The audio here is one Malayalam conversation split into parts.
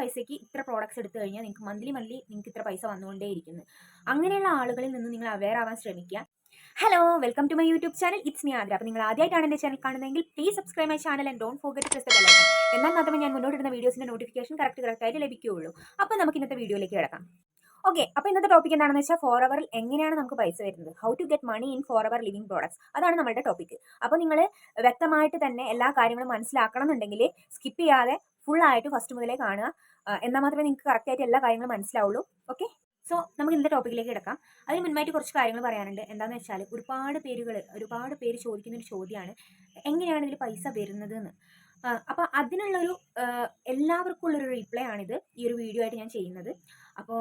പൈസയ്ക്ക് ഇത്ര പ്രോഡക്റ്റ്സ് എടുത്തു കഴിഞ്ഞാൽ നിങ്ങൾക്ക് മന്ത്ലി മന്ത്ലി നിങ്ങൾക്ക് ഇത്ര പൈസ വന്നുകൊണ്ടേയിരിക്കുന്നു. അങ്ങനെയുള്ള ആളുകളിൽ നിന്ന് നിങ്ങൾ അവെയർ ആവാൻ ശ്രമിക്കുക. Hello welcome to my YouTube channel it's me Aadra അപ്പോൾ നിങ്ങൾ ആദ്യമായിട്ടാണ് എന്റെ ചാനൽ കാണുന്നതെങ്കിൽ please subscribe my channel and don't forget press the എന്നാൽ മാത്രമേ ഞാൻ മുന്നോട്ടിടുന്ന വീഡിയോസിന്റെ നോട്ടിഫിക്കേഷൻ കറക്റ്റ് കറക്റ്റ് ആയിട്ട് ലഭിക്കുകയുള്ളൂ. അപ്പോൾ നമുക്ക് ഇന്നത്തെ വീഡിയോയിലേക്ക് കിടക്കാം. ഓക്കെ അപ്പോൾ ഇന്നത്തെ ടോപ്പിക് എന്താണെന്ന് വെച്ചാൽ ഫോർ അവറിൽ എങ്ങനെയാണ് നമുക്ക് പൈസ വരുന്നത്? How to get money in forever living products അതാണ് നമ്മുടെ ടോപ്പിക് അപ്പോൾ നിങ്ങൾ വ്യക്തമായിട്ട് തന്നെ എല്ലാ കാര്യങ്ങളും മനസ്സിലാക്കണം എന്നുണ്ടെങ്കിൽ സ്കിപ്പ് ചെയ്യാതെ ഫുൾ ആയിട്ട് ഫസ്റ്റ് മുതലേ കാണുക. എന്നാൽ മാത്രമേ നിങ്ങൾക്ക് കറക്റ്റ് ആയിട്ട് എല്ലാ കാര്യങ്ങളും മനസ്സിലാവുള്ളൂ. ഓക്കെ സോ നമുക്ക് ഇന്നത്തെ ടോപ്പിക്കിലേക്ക് കിടക്കാം. അതിന് മുൻപായിട്ട് കുറച്ച് കാര്യങ്ങൾ പറയാനുണ്ട്. എന്താണെന്ന് വെച്ചാൽ ഒരുപാട് പേരുകൾ ഒരുപാട് പേര് ചോദിക്കുന്ന ഒരു ചോദ്യമാണ് എങ്ങനെയാണ് ഇതിൽ പൈസ വരുന്നത് എന്ന് അപ്പോൾ അതിനുള്ളൊരു എല്ലാവർക്കും ഉള്ളൊരു റീപ്ലൈ ആണിത് ഈ ഒരു വീഡിയോ ആയിട്ട് ഞാൻ ചെയ്യുന്നത്. അപ്പോൾ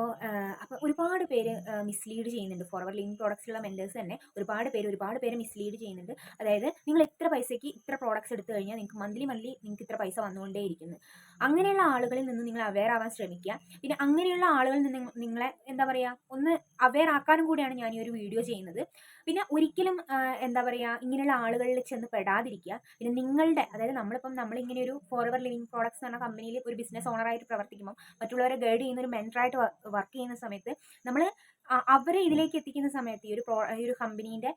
അപ്പോൾ ഒരുപാട് പേര് മിസ്ലീഡ് ചെയ്യുന്നുണ്ട്. ഫോർവേഡ് ലിങ്ക് പ്രോഡക്ട്സിലുള്ള മെന്റേഴ്സ് തന്നെ ഒരുപാട് പേര് ഒരുപാട് പേര് മിസ്ലീഡ് ചെയ്യുന്നുണ്ട്. അതായത് നിങ്ങൾ എത്ര പൈസയ്ക്ക് ഇത്ര പ്രോഡക്ട്സ് എടുത്തു കഴിഞ്ഞാൽ നിങ്ങൾക്ക് മന്ത്ലി മന്ത്ലി നിങ്ങൾക്ക് ഇത്ര പൈസ വന്നുകൊണ്ടേയിരിക്കുന്നു. അങ്ങനെയുള്ള ആളുകളിൽ നിന്ന് നിങ്ങൾ അവെയർ ആവാൻ ശ്രമിക്കുക. പിന്നെ അങ്ങനെയുള്ള ആളുകളിൽ നിന്ന് നിങ്ങളെ എന്താ പറയുക ഒന്ന് അവെയർ ആക്കാനും കൂടിയാണ് ഞാൻ ഈ ഒരു വീഡിയോ ചെയ്യുന്നത്. പിന്നെ ഒരിക്കലും എന്താ പറയുക ഇങ്ങനെയുള്ള ആളുകളിൽ ചെന്ന് പെടാതിരിക്കുക. പിന്നെ നിങ്ങളുടെ അതായത് നമ്മളിപ്പം നമ്മളിങ്ങനെ ഒരു ഫോർവേഡ് ലിവിങ് പ്രോഡക്ട്സ് എന്ന് പറഞ്ഞ കമ്പനിയിൽ ഒരു ബിസിനസ് ഓണറായിട്ട് പ്രവർത്തിക്കുമ്പോൾ മറ്റുള്ളവരെ ഗൈഡ് ചെയ്യുന്ന ഒരു മെന്ററായിട്ട് വർക്ക് ചെയ്യുന്ന സമയത്ത് നമ്മൾ അവരെ ഇതിലേക്ക് എത്തിക്കുന്ന സമയത്ത് ഈ ഒരു പ്രോ ഈ ഒരു കമ്പനീന്റെ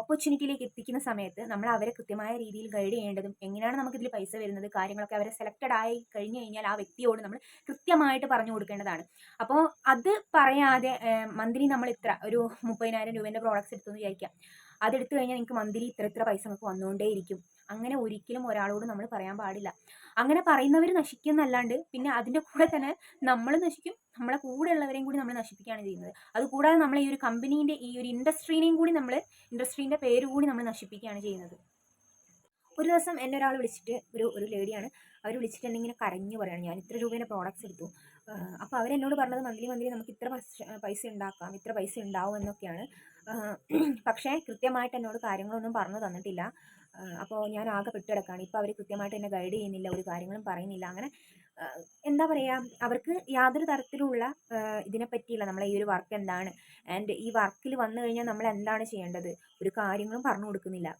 ഓപ്പർച്യൂണിറ്റിയിലേക്ക് എത്തിക്കുന്ന സമയത്ത് നമ്മൾ അവരെ കൃത്യമായ രീതിയിൽ ഗൈഡ് ചെയ്യേണ്ടതും എങ്ങനെയാണ് നമുക്ക് ഇതിൽ പൈസ വരുന്നത് കാര്യങ്ങളൊക്കെ അവരെ സെലക്റ്റഡ് ആയി കഴിഞ്ഞു കഴിഞ്ഞാൽ ആ വ്യക്തിയോട് നമ്മൾ കൃത്യമായിട്ട് പറഞ്ഞു കൊടുക്കേണ്ടതാണ്. അപ്പോൾ അത് പറയാതെ മന്ത്രി നമ്മൾ ഇത്ര ഒരു മുപ്പതിനായിരം രൂപേന്റെ പ്രോഡക്റ്റ്സ് എടുത്തു എന്ന് വിചാരിക്കാം. അതെടുത്തു കഴിഞ്ഞാൽ നിങ്ങൾക്ക് മന്ത്ലി ഇത്ര ഇത്ര പൈസ നമുക്ക് വന്നുകൊണ്ടേയിരിക്കും. അങ്ങനെ ഒരിക്കലും ഒരാളോട് നമ്മൾ പറയാൻ പാടില്ല. അങ്ങനെ പറയുന്നവർ നശിക്കുന്നല്ലാണ്ട് പിന്നെ അതിന്റെ കൂടെ തന്നെ നമ്മൾ നശിക്കും. നമ്മളെ കൂടെ ഉള്ളവരെയും കൂടി നമ്മൾ നശിപ്പിക്കുകയാണ് ചെയ്യുന്നത്. അതുകൂടാതെ നമ്മൾ ഈ ഒരു കമ്പനീന്റെ ഈ ഒരു ഇൻഡസ്ട്രീനെയും കൂടി നമ്മൾ ഇൻഡസ്ട്രീന്റെ പേര് കൂടി നമ്മൾ നശിപ്പിക്കുകയാണ് ചെയ്യുന്നത്. ഒരു ദിവസം എന്നെ ഒരാൾ വിളിച്ചിട്ട് ഒരു ഒരു ലേഡിയാണ്. അവർ വിളിച്ചിട്ട് എന്നെ ഇങ്ങനെ കരഞ്ഞു പറയാണ്. ഞാൻ ഇത്ര രൂപേന്റെ പ്രോഡക്റ്റ്സ് എടുത്തു. അപ്പോൾ അവരെന്നോട് പറഞ്ഞത് മന്ത്ലി മന്ത്ലി നമുക്ക് ഇത്ര പൈസ ഉണ്ടാക്കാം. ഇത്ര പൈസ ഉണ്ടാവും എന്നൊക്കെയാണ്. പക്ഷേ കൃത്യമായിട്ട് എന്നോട് കാര്യങ്ങളൊന്നും പറഞ്ഞു തന്നിട്ടില്ല. അപ്പോൾ ഞാൻ ആകെ പെട്ടിടക്കാണ് ഇപ്പോൾ അവർ കൃത്യമായിട്ട് എന്നെ ഗൈഡ് ചെയ്യുന്നില്ല ഒരു കാര്യങ്ങളും പറയുന്നില്ല. അങ്ങനെ എന്താ പറയുക അവർക്ക് യാതൊരു തരത്തിലുള്ള ഇതിനെപ്പറ്റിയില്ല നമ്മളെ ഈ ഒരു വർക്ക് എന്താണ്? ആൻഡ് ഈ വർക്കിൽ വന്നു കഴിഞ്ഞാൽ നമ്മൾ എന്താണ് ചെയ്യേണ്ടത്? ഒരു കാര്യങ്ങളും പറഞ്ഞു കൊടുക്കുന്നില്ല.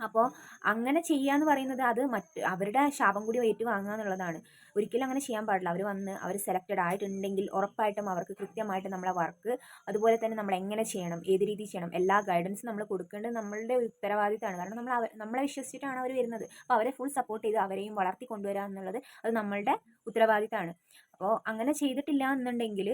അപ്പോൾ അങ്ങനെ ചെയ്യുക എന്ന് പറയുന്നത് അത് മറ്റ് അവരുടെ ശാപം കൂടി ഏറ്റു വാങ്ങുക എന്നുള്ളതാണ്. ഒരിക്കലും അങ്ങനെ ചെയ്യാൻ പാടില്ല. അവർ വന്ന് അവർ സെലക്റ്റഡ് ആയിട്ടുണ്ടെങ്കിൽ ഉറപ്പായിട്ടും അവർക്ക് കൃത്യമായിട്ട് നമ്മളെ വർക്ക് അതുപോലെ തന്നെ നമ്മൾ എങ്ങനെ ചെയ്യണം ഏത് രീതി ചെയ്യണം എല്ലാ ഗൈഡൻസും നമ്മൾ കൊടുക്കേണ്ടത് നമ്മളുടെ ഉത്തരവാദിത്തമാണ്. കാരണം നമ്മൾ നമ്മളെ വിശ്വസിച്ചിട്ടാണ് അവർ വരുന്നത്. അപ്പോൾ അവരെ ഫുൾ സപ്പോർട്ട് ചെയ്ത് അവരെയും വളർത്തി കൊണ്ടുവരിക എന്നുള്ളത് അത് നമ്മളുടെ ഉത്തരവാദിത്തമാണ്. അപ്പോൾ അങ്ങനെ ചെയ്തിട്ടില്ല എന്നുണ്ടെങ്കിൽ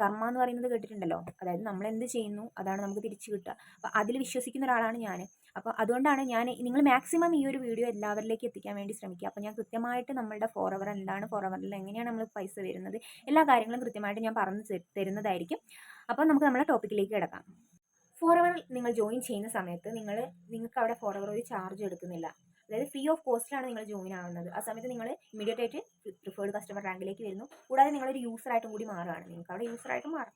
കർമ്മ എന്ന് പറയുന്നത് കേട്ടിട്ടുണ്ടല്ലോ? അതായത് നമ്മൾ എന്ത് ചെയ്യുന്നു അതാണ് നമുക്ക് തിരിച്ചു കിട്ടുക. അപ്പോൾ അതിൽ വിശ്വസിക്കുന്ന ഒരാളാണ് ഞാൻ അപ്പോൾ അതുകൊണ്ടാണ് ഞാൻ നിങ്ങൾ മാക്സിമം ഈ ഒരു വീഡിയോ എല്ലാവരിലേക്ക് എത്തിക്കാൻ വേണ്ടി ശ്രമിക്കുക. അപ്പോൾ ഞാൻ കൃത്യമായിട്ട് നമ്മുടെ ഫോർ അവർ എന്താണ് ഫോർ അവറിൽ എങ്ങനെയാണ് നമ്മൾ പൈസ വരുന്നത് എല്ലാ കാര്യങ്ങളും കൃത്യമായിട്ട് ഞാൻ പറഞ്ഞു തരുന്നതായിരിക്കും. അപ്പോൾ നമുക്ക് നമ്മുടെ ടോപ്പിക്കിലേക്ക് കിടക്കാം. ഫോർ അവർ നിങ്ങൾ ജോയിൻ ചെയ്യുന്ന സമയത്ത് നിങ്ങൾ നിങ്ങൾക്ക് അവിടെ ഫോർ അവർ ഒരു ചാർജ് എടുക്കുന്നില്ല. അതായത് ഫ്രീ ഓഫ് കോസ്റ്റിലാണ് നിങ്ങൾ ജോയിൻ ആവുന്നത്. ആ സമയത്ത് നിങ്ങൾ ഇമീഡിയറ്റ് ആയിട്ട് പ്രിഫേർഡ് കസ്റ്റമർ റാങ്കിലേക്ക് വരുന്നു. കൂടാതെ നിങ്ങളൊരു യൂസറായിട്ടും കൂടി മാറുകയാണ്. നിങ്ങൾക്ക് അവിടെ യൂസറായിട്ട് മാറാം.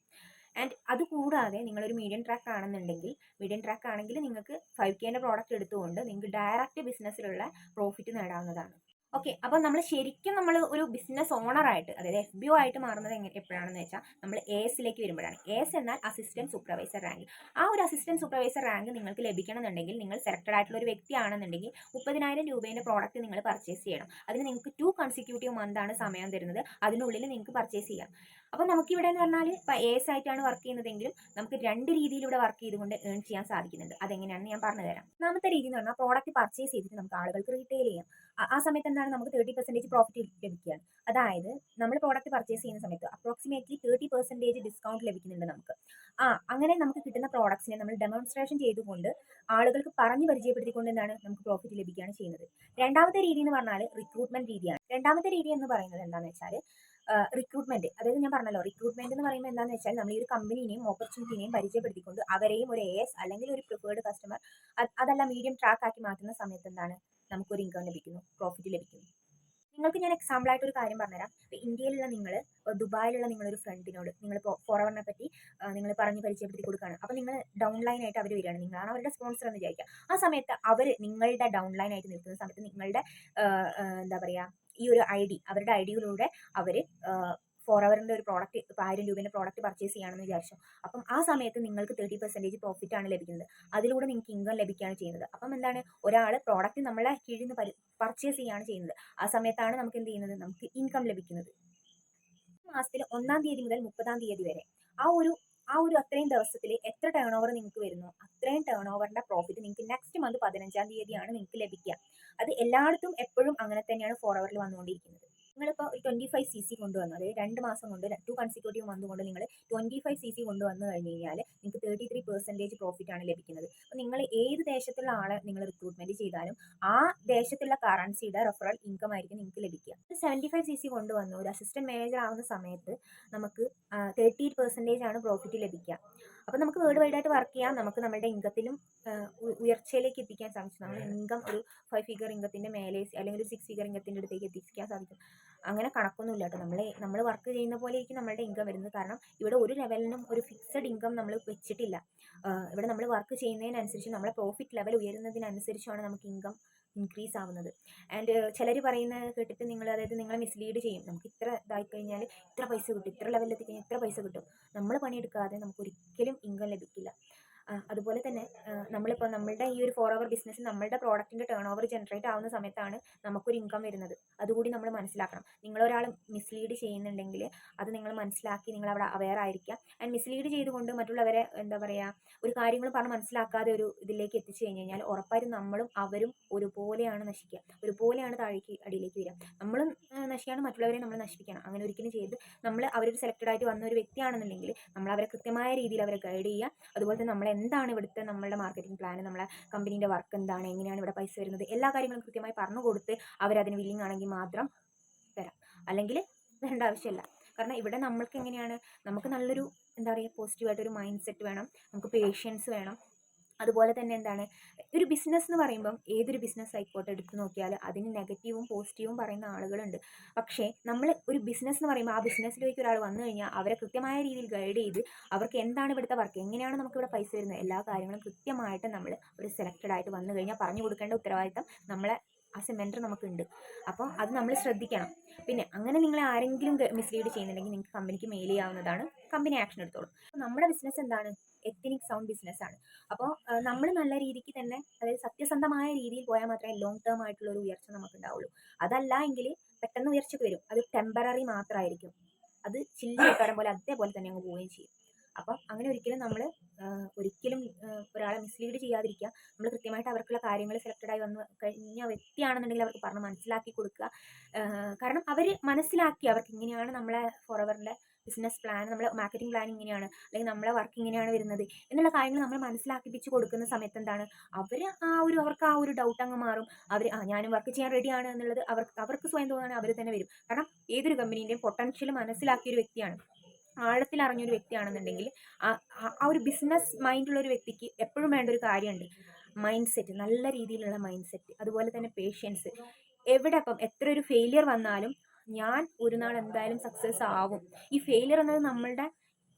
ആൻഡ് അത് കൂടാതെ നിങ്ങളൊരു മീഡിയം ട്രാക്ക് ആണെന്നുണ്ടെങ്കിൽ മീഡിയം ട്രാക്ക് ആണെങ്കിൽ നിങ്ങൾക്ക് ഫൈവ് കെന്റെ പ്രോഡക്റ്റ് എടുത്തുകൊണ്ട് നിങ്ങൾക്ക് ഡയറക്റ്റ് ബിസിനസ്സിലുള്ള പ്രോഫിറ്റ് നേടാവുന്നതാണ്. ഓക്കെ അപ്പോൾ നമ്മൾ ശരിക്കും നമ്മൾ ഒരു ബിസിനസ് ഓണറായിട്ട് അതായത് എഫ് ബി ഒ ആയിട്ട് മാറുന്നത് എങ്ങനെ എപ്പോഴാണെന്ന് വെച്ചാൽ നമ്മൾ എസിലേക്ക് വരുമ്പോഴാണ്. എസ് എന്നാൽ അസിസ്റ്റന്റ് സൂപ്പർവൈസർ റാങ്ക് ആ ഒരു അസിസ്റ്റന്റ് സൂപ്പർവൈസർ റാങ്ക് നിങ്ങൾക്ക് ലഭിക്കണമെന്നുണ്ടെങ്കിൽ നിങ്ങൾ സെലക്ടഡ് ആയിട്ടുള്ള ഒരു വ്യക്തിയാണെന്നുണ്ടെങ്കിൽ മുപ്പതിനായിരം രൂപേന്റെ പ്രോഡക്റ്റ് നിങ്ങൾ പർച്ചേസ് ചെയ്യണം. അതിന് നിങ്ങൾക്ക് ടു കൺസിക്യൂട്ടീവ് മന്താണ് സമയം തരുന്നത്. അതിനുള്ളിൽ നിങ്ങൾക്ക് പർച്ചേസ് ചെയ്യാം. അപ്പോൾ നമുക്കിവിടെ എന്ന് പറഞ്ഞാൽ ഇപ്പോൾ എസ് ആയിട്ടാണ് വർക്ക് ചെയ്യുന്നതെങ്കിലും നമുക്ക് രണ്ട് രീതിയിൽ ഇവിടെ വർക്ക് ചെയ്തുകൊണ്ട് ഏൺ ചെയ്യാൻ സാധിക്കുന്നുണ്ട്. അതെങ്ങനെയാണെന്ന് ഞാൻ പറഞ്ഞു തരാം. ഒന്നാമത്തെ രീതി എന്ന് പറഞ്ഞാൽ പ്രോഡക്റ്റ് പർച്ചേസ് ചെയ്തിട്ട് നമുക്ക് ആളുകൾക്ക് റീറ്റെയിൽ ചെയ്യാം. ആ- ആ സമയത്ത് എന്താണ് നമുക്ക് തേർട്ടി പെർസെന്റേജ് പ്രോഫിറ്റ് ലഭിക്കുകയാണ് അതായത് നമ്മൾ പ്രോഡക്റ്റ് പർച്ചേസ് ചെയ്യുന്ന സമയത്ത് അപ്രോക്സിമേറ്റ്ലി തേർട്ടി പെർസെന്റേജ് ഡിസ്കൗണ്ട് ലഭിക്കുന്നുണ്ട് നമുക്ക്. ആ അങ്ങനെ നമുക്ക് കിട്ടുന്ന പ്രോഡക്ട്സിനെ നമ്മൾ ഡെമോൺസ്ട്രേഷൻ ചെയ്തുകൊണ്ട് ആളുകൾക്ക് പറഞ്ഞു പരിചയപ്പെടുത്തിക്കൊണ്ട് എന്താണ് നമുക്ക് പ്രോഫിറ്റ് ലഭിക്കുകയാണ് ചെയ്യുന്നത്. രണ്ടാമത്തെ രീതി എന്ന് പറഞ്ഞാൽ റിക്രൂട്ട്മെന്റ് രീതിയാണ്. രണ്ടാമത്തെ രീതി എന്ന് പറയുന്നത് എന്താണെന്ന് വെച്ചാൽ റിക്രൂട്ട്മെന്റ് അതായത് ഞാൻ പറഞ്ഞല്ലോ റിക്രൂട്ട്മെന്റ് എന്ന് പറയുമ്പോൾ എന്താണെന്ന് വെച്ചാൽ നമ്മൾ ഈ ഒരു കമ്പനിനെയും ഓപ്പർച്യൂണിറ്റിനെയും പരിചയപ്പെടുത്തിക്കൊണ്ട് അവരെയും ഒരു എ എസ് അല്ലെങ്കിൽ ഒരു പ്രിഫേർഡ് കസ്റ്റമർ അതല്ല മീഡിയം ട്രാക്ക് ആക്കി മാറ്റുന്ന സമയത്ത് എന്താണ്? നമുക്കൊരു ഇൻകം ലഭിക്കുന്നു പ്രോഫിറ്റ് ലഭിക്കുന്നു. നിങ്ങൾക്ക് ഞാൻ എക്സാമ്പിൾ ആയിട്ട് ഒരു കാര്യം പറഞ്ഞുതരാം. ഇന്ത്യയിലുള്ള നിങ്ങൾ ദുബായിലുള്ള നിങ്ങളൊരു ഫ്രണ്ടിനോട് നിങ്ങൾ ഫോറവറിനെ പറ്റി നിങ്ങൾ പറഞ്ഞ് പരിചയപ്പെടുത്തി കൊടുക്കുകയാണ് അപ്പോൾ നിങ്ങൾ ഡൗൺ ലൈൻ ആയിട്ട് അവർ വരികയാണ്. നിങ്ങളാണ് അവരുടെ സ്പോൺസർ എന്ന് വിചാരിക്കുക ആ സമയത്ത് അവർ നിങ്ങളുടെ ഡൗൺ ലൈൻ ആയിട്ട് നിൽക്കുന്ന സമയത്ത് നിങ്ങളുടെ എന്താ പറയുക ഈ ഒരു ഐ ഡി അവരുടെ ഐ ഡിയിലൂടെ അവർ ഫോർ അവറിന്റെ ഒരു പ്രോഡക്റ്റ് ഇപ്പോൾ ആയിരം രൂപേന്റെ പ്രോഡക്റ്റ് പർച്ചേസ് ചെയ്യുകയാണെന്ന് വിചാരിച്ചു. അപ്പം ആ സമയത്ത് നിങ്ങൾക്ക് തേർട്ടി പെർസെന്റേജ് പ്രോഫിറ്റ് ആണ് ലഭിക്കുന്നത്. അതിലൂടെ നിങ്ങൾക്ക് ഇൻകം ലഭിക്കുകയാണ് ചെയ്യുന്നത്. അപ്പം എന്താണ്? ഒരാൾ പ്രോഡക്റ്റ് നമ്മളെ കീഴിൽ നിന്ന് പർച്ചേസ് ചെയ്യുകയാണ് ചെയ്യുന്നത്. ആ സമയത്താണ് നമുക്ക് എന്ത് ചെയ്യുന്നത്? നമുക്ക് ഇൻകം ലഭിക്കുന്നത്. മാസത്തിൽ ഒന്നാം തീയതി മുതൽ മുപ്പതാം തീയതി വരെ ആ ഒരു ആ ഒരു അത്രയും ദിവസത്തിൽ എത്ര ടേൺ ഓവർ നിങ്ങൾക്ക് വരുന്നു? അത്രയും ടേൺ ഓവറിന്റെ പ്രോഫിറ്റ് നിങ്ങൾക്ക് നെക്സ്റ്റ് മന്ത് പതിനഞ്ചാം തീയതിയാണ് നിങ്ങൾക്ക് ലഭിക്കുക. അത് എല്ലായിടത്തും എപ്പോഴും അങ്ങനെ തന്നെയാണ് ഫോർ അവറിൽ വന്നുകൊണ്ടിരിക്കുന്നത്. നിങ്ങളിപ്പോൾ ട്വന്റി ഫൈവ് സി സി കൊണ്ടുവന്നു അതായത് രണ്ട് മാസം കൊണ്ട് ടു കൺസിക്യൂട്ടീവ് മന്ത് കൊണ്ട് നിങ്ങൾ ട്വന്റി ഫൈവ് സി സി കൊണ്ടുവന്നു കഴിഞ്ഞ് കഴിഞ്ഞാൽ നിങ്ങൾക്ക് തേർട്ടി ത്രീ പെർസെന്റേജ് പ്രോഫിറ്റ് ആണ് ലഭിക്കുന്നത്. അപ്പോൾ നിങ്ങൾ ഏത് ദേശത്തുള്ള ആളെ നിങ്ങൾ റിക്രൂട്ട്മെന്റ് ചെയ്താലും ആ ദേശത്തുള്ള കറൻസിയുടെ റെഫറൽ ഇൻകം ആയിരിക്കും നിങ്ങൾക്ക് ലഭിക്കുക. സെവന്റി ഫൈവ് സി സി കൊണ്ടുവന്നു ഒരു അസിസ്റ്റന്റ് മാനേജർ ആവുന്ന സമയത്ത് നമുക്ക് തേർട്ടി പെർസെന്റേജ് ആണ് പ്രോഫിറ്റ് ലഭിക്കുക. അപ്പോൾ നമുക്ക് വേർഡ് വൈഡ് ആയിട്ട് വർക്ക് ചെയ്യാം. നമുക്ക് നമ്മുടെ ഇൻകത്തിലും ഉയർച്ചയിലേക്ക് എത്തിക്കാൻ സാധിക്കും. നമ്മുടെ ഇൻകം ഒരു ഫൈവ് ഫിഗർ ഇൻകത്തിന്റെ മേലെ അല്ലെങ്കിൽ ഒരു സിക്സ് ഫിഗർ ഇൻകത്തിന്റെ അടുത്തേക്ക് എത്തിക്കാൻ സാധിക്കും. അങ്ങനെ കണക്കൊന്നുമില്ല കേട്ടോ. നമ്മൾ നമ്മൾ വർക്ക് ചെയ്യുന്ന പോലെ ആയിരിക്കും നമ്മളുടെ ഇൻകം വരുന്നത്. കാരണം ഇവിടെ ഒരു ലെവലിനും ഒരു ഫിക്സഡ് ഇൻകം നമ്മൾ വെച്ചിട്ടില്ല. ഇവിടെ നമ്മൾ വർക്ക് ചെയ്യുന്നതിനനുസരിച്ച് നമ്മളെ പ്രോഫിറ്റ് ലെവൽ ഉയരുന്നതിനനുസരിച്ചാണ് നമുക്ക് ഇൻകം ഇൻക്രീസ് ആവുന്നത്. ആൻഡ് ചിലർ പറയുന്ന കേട്ടിട്ട് നിങ്ങൾ അതായത് നിങ്ങളെ മിസ്ലീഡ് ചെയ്യും. നമുക്ക് ഇത്ര ഇതായി കഴിഞ്ഞാൽ ഇത്ര പൈസ കിട്ടും. ഇത്ര ലെവലിൽ എത്തിക്കഴിഞ്ഞാൽ ഇത്ര പൈസ കിട്ടും. നമ്മൾ പണിയെടുക്കാതെ നമുക്ക് ഒരിക്കലും ഇൻകം ലഭിക്കില്ല. അതുപോലെ തന്നെ നമ്മളിപ്പോൾ നമ്മളുടെ ഈ ഒരു ഫോർ അവർ ബിസിനസ് നമ്മളുടെ പ്രോഡക്റ്റിന്റെ ടേൺ ഓവർ ജനറേറ്റ് ആവുന്ന സമയത്താണ് നമുക്കൊരു ഇൻകം വരുന്നത്. അതുകൂടി നമ്മൾ മനസ്സിലാക്കണം. നിങ്ങളൊരാൾ മിസ്ലീഡ് ചെയ്യുന്നുണ്ടെങ്കിൽ അത് നിങ്ങൾ മനസ്സിലാക്കി നിങ്ങൾ അവിടെ അവെയർ ആയിരിക്കുക. ആൻഡ് മിസ്ലീഡ് ചെയ്തുകൊണ്ട് മറ്റുള്ളവരെ എന്താ പറയുക ഒരു കാര്യങ്ങൾ പറഞ്ഞ് മനസ്സിലാക്കാതെ ഒരു ഇതിലേക്ക് എത്തിച്ചു കഴിഞ്ഞ് കഴിഞ്ഞാൽ ഉറപ്പായിട്ടും നമ്മളും അവരും ഒരുപോലെയാണ് നശിക്കുക. ഒരുപോലെയാണ് താഴേക്ക് അടിയിലേക്ക് വരിക. നമ്മളും നശിക്കാണ് മറ്റുള്ളവരെ നമ്മൾ നശിപ്പിക്കണം. അങ്ങനെ ഒരിക്കലും ചെയ്ത് നമ്മൾ അവരൊരു സെലക്റ്റഡ് ആയിട്ട് വന്ന ഒരു വ്യക്തിയാണെന്നുണ്ടെങ്കിൽ നമ്മൾ അവരെ കൃത്യമായ രീതിയിൽ അവരെ ഗൈഡ് ചെയ്യുക. അതുപോലെ തന്നെ നമ്മൾ എന്താണ് ഇവിടുത്തെ നമ്മളുടെ മാർക്കറ്റിംഗ് പ്ലാൻ നമ്മളെ കമ്പനീന്റെ വർക്ക് എന്താണ് എങ്ങനെയാണ് ഇവിടെ പൈസ വരുന്നത് എല്ലാ കാര്യങ്ങളും കൃത്യമായി പറഞ്ഞു കൊടുത്ത് അവരതിന് വില്ലിങ് ആണെങ്കിൽ മാത്രം തരാം അല്ലെങ്കിൽ വേണ്ട ആവശ്യമില്ല. കാരണം ഇവിടെ നമ്മൾക്ക് എങ്ങനെയാണ്? നമുക്ക് നല്ലൊരു എന്താ പറയുക പോസിറ്റീവായിട്ടൊരു മൈൻഡ് സെറ്റ് വേണം. നമുക്ക് പേഷ്യൻസ് വേണം. അതുപോലെ തന്നെ എന്താണ് ഒരു ബിസിനസ് എന്ന് പറയുമ്പം ഏതൊരു ബിസിനസ് ആയിക്കോട്ടെ എടുത്തു നോക്കിയാൽ അതിന് നെഗറ്റീവും പോസിറ്റീവും പറയുന്ന ആളുകളുണ്ട്. പക്ഷേ നമ്മൾ ഒരു ബിസിനസ് എന്ന് പറയുമ്പോൾ ആ ബിസിനസ്സിലേക്ക് ഒരാൾ വന്നു കഴിഞ്ഞാൽ അവരെ കൃത്യമായ രീതിയിൽ ഗൈഡ് ചെയ്ത് അവർക്ക് എന്താണ് ഇവിടുത്തെ വർക്ക് എങ്ങനെയാണ് നമുക്ക് ഇവിടെ പൈസ വരുന്നത് എല്ലാ കാര്യങ്ങളും കൃത്യമായിട്ട് നമ്മൾ ഒരു സെലക്റ്റഡ് ആയിട്ട് വന്നു കഴിഞ്ഞാൽ പറഞ്ഞു കൊടുക്കേണ്ട ഉത്തരവാദിത്തം നമ്മളെ ആ സെമെന്റർ മെന്റർ നമുക്കുണ്ട്. അപ്പോൾ അത് നമ്മൾ ശ്രദ്ധിക്കണം. പിന്നെ അങ്ങനെ നിങ്ങളെ ആരെങ്കിലും മിസ്ലീഡ് ചെയ്യുന്നുണ്ടെങ്കിൽ നിങ്ങൾക്ക് കമ്പനിക്ക് മെയിൽ ചെയ്യാവുന്നതാണ് കമ്പനി ആക്ഷൻ എടുത്തോളൂ. നമ്മുടെ ബിസിനസ് എന്താണ്? എത്തനിക് സൗണ്ട് ബിസിനസ് ആണ്. അപ്പോൾ നമ്മൾ നല്ല രീതിക്ക് തന്നെ അതായത് സത്യസന്ധമായ രീതിയിൽ പോയാൽ മാത്രമേ ലോങ് ടേം ആയിട്ടുള്ള ഒരു ഉയർച്ച നമുക്ക് ഉണ്ടാവുള്ളൂ അതല്ല എങ്കിൽ പെട്ടെന്ന് ഉയർച്ചയ്ക്ക് വരും. അത് ടെമ്പററി മാത്രമായിരിക്കും അത് ചില്ലി ചില്ലിക്കാരം പോലെ അതേപോലെ തന്നെ അങ്ങ് പോവുകയും ചെയ്യും. അപ്പം അങ്ങനെ ഒരിക്കലും നമ്മൾ ഒരിക്കലും ഒരാളെ മിസ്ലീഡ് ചെയ്യാതിരിക്കുക. നമ്മൾ കൃത്യമായിട്ട് അവർക്കുള്ള കാര്യങ്ങൾ സെലക്റ്റഡ് ആയി വന്ന് കഴിഞ്ഞ വ്യക്തിയാണെന്നുണ്ടെങ്കിൽ അവർക്ക് പറഞ്ഞ് മനസ്സിലാക്കി കൊടുക്കുക. കാരണം അവർ മനസ്സിലാക്കി അവർക്ക് ഇങ്ങനെയാണ് നമ്മളെ ഫോറവറിന്റെ ബിസിനസ് പ്ലാൻ നമ്മളെ മാർക്കറ്റിംഗ് പ്ലാൻ ഇങ്ങനെയാണ് അല്ലെങ്കിൽ നമ്മളെ വർക്ക് ഇങ്ങനെയാണ് വരുന്നത് എന്നുള്ള കാര്യങ്ങൾ നമ്മൾ മനസ്സിലാക്കിപ്പിച്ച് കൊടുക്കുന്ന സമയത്ത് എന്താണ്? അവർ ആ ഒരു അവർക്ക് ആ ഒരു ഡൗട്ട് അങ്ങ് മാറും. അവർ ആ ഞാനും വർക്ക് ചെയ്യാൻ റെഡിയാണ് എന്നുള്ളത് അവർക്ക് അവർക്ക് സ്വയം തോന്നുകയാണെങ്കിൽ അവർ തന്നെ വരും. കാരണം ഏതൊരു കമ്പനീന്റെയും പൊട്ടൻഷ്യൽ മനസ്സിലാക്കിയ ഒരു വ്യക്തിയാണ്. ആഴത്തിൽ അറിഞ്ഞൊരു വ്യക്തിയാണെന്നുണ്ടെങ്കിൽ ആ ഒരു ബിസിനസ് മൈൻഡുള്ള ഒരു വ്യക്തിക്ക് എപ്പോഴും വേണ്ട ഒരു കാര്യമുണ്ട്. മൈൻഡ് സെറ്റ് നല്ല രീതിയിലുള്ള മൈൻഡ് സെറ്റ് അതുപോലെ തന്നെ പേഷ്യൻസ് എവിടെ അപ്പം എത്ര ഒരു ഫെയിലിയർ വന്നാലും ഞാൻ ഒരു നാൾ എന്തായാലും സക്സസ് ആവും. ഈ ഫെയിലിയർ എന്നത് നമ്മളുടെ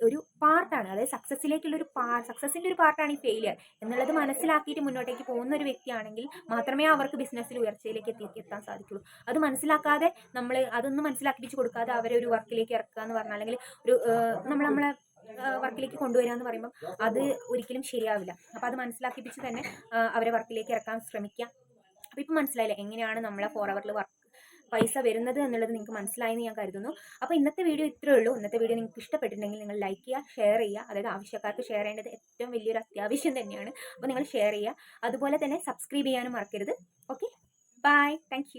ഒരു പാർട്ടാണ് അതായത് സക്സസ്സിലേക്കുള്ള ഒരു പാ സക്സസിന്റെ ഒരു പാർട്ടാണ് ഈ ഫെയിലിയർ എന്നുള്ളത് മനസ്സിലാക്കിയിട്ട് മുന്നോട്ടേക്ക് പോകുന്ന ഒരു വ്യക്തിയാണെങ്കിൽ മാത്രമേ അവർക്ക് ബിസിനസ്സിൽ ഉയർച്ചയിലേക്ക് എത്തി എത്താൻ സാധിക്കുള്ളൂ. അത് മനസ്സിലാക്കാതെ നമ്മൾ അതൊന്നും മനസ്സിലാക്കിപ്പിച്ച് കൊടുക്കാതെ അവരെ ഒരു വർക്കിലേക്ക് ഇറക്കുക എന്ന് പറഞ്ഞാൽ അല്ലെങ്കിൽ ഒരു നമ്മൾ നമ്മളെ വർക്കിലേക്ക് കൊണ്ടുവരിക എന്ന് പറയുമ്പോൾ അത് ഒരിക്കലും ശരിയാവില്ല. അപ്പോൾ അത് മനസ്സിലാക്കിപ്പിച്ച് തന്നെ അവരെ വർക്കിലേക്ക് ഇറക്കാൻ ശ്രമിക്കുക. അപ്പോൾ ഇപ്പം മനസ്സിലായില്ല? എങ്ങനെയാണ് നമ്മളെ ഫോർ അവറിൽ വർക്ക് പൈസ വരുന്നത് എന്നുള്ളത് നിങ്ങൾക്ക് മനസ്സിലായെന്ന് ഞാൻ കരുതുന്നു. അപ്പോൾ ഇന്നത്തെ വീഡിയോ ഇത്രയേ ഉള്ളൂ. ഇന്നത്തെ വീഡിയോ നിങ്ങൾക്ക് ഇഷ്ടപ്പെട്ടിട്ടുണ്ടെങ്കിൽ നിങ്ങൾ ലൈക്ക് ചെയ്യുക ഷെയർ ചെയ്യുക. അതായത് ആവശ്യക്കാർക്ക് ഷെയർ ചെയ്യേണ്ടത് ഏറ്റവും വലിയൊരു അത്യാവശ്യം തന്നെയാണ്. അപ്പോൾ നിങ്ങൾ ഷെയർ ചെയ്യുക. അതുപോലെ തന്നെ സബ്സ്ക്രൈബ് ചെയ്യാനും മറക്കരുത്. Okay bye thank